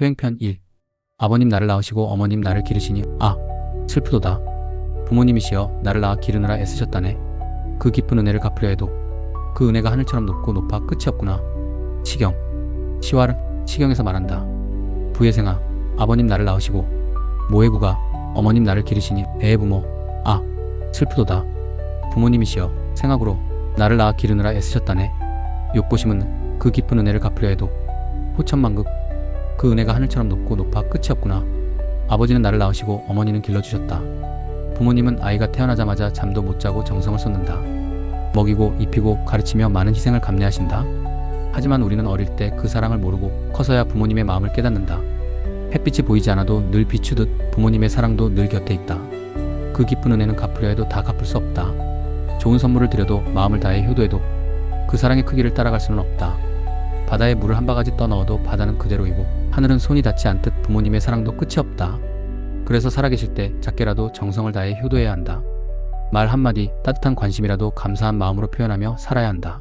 효행편 1 아버님 나를 낳으시고 어머님 나를 기르시니 아 슬프도다. 부모님이시여 나를 낳아 기르느라 애쓰셨다네. 그 깊은 은혜를 갚으려 해도 그 은혜가 하늘처럼 높고 높아 끝이 없구나. 시경. 시왈 시경에서 말한다. 부예생아 아버님 나를 낳으시고 모해구가 어머님 나를 기르시니 애의 부모 아 슬프도다. 부모님이시여 생학으로 나를 낳아 기르느라 애쓰셨다네. 욕보심은 그 깊은 은혜를 갚으려 해도 호천만국 그 은혜가 하늘처럼 높고 높아 끝이 없구나. 아버지는 나를 낳으시고 어머니는 길러주셨다. 부모님은 아이가 태어나자마자 잠도 못 자고 정성을 쏟는다. 먹이고 입히고 가르치며 많은 희생을 감내하신다. 하지만 우리는 어릴 때 그 사랑을 모르고 커서야 부모님의 마음을 깨닫는다. 햇빛이 보이지 않아도 늘 비추듯 부모님의 사랑도 늘 곁에 있다. 그 깊은 은혜는 갚으려 해도 다 갚을 수 없다. 좋은 선물을 드려도 마음을 다해 효도해도 그 사랑의 크기를 따라갈 수는 없다. 바다에 물을 한 바가지 떠넣어도 바다는 그대로이고 하늘은 손이 닿지 않듯 부모님의 사랑도 끝이 없다. 그래서 살아계실 때 작게라도 정성을 다해 효도해야 한다. 말 한마디 따뜻한 관심이라도 감사한 마음으로 표현하며 살아야 한다.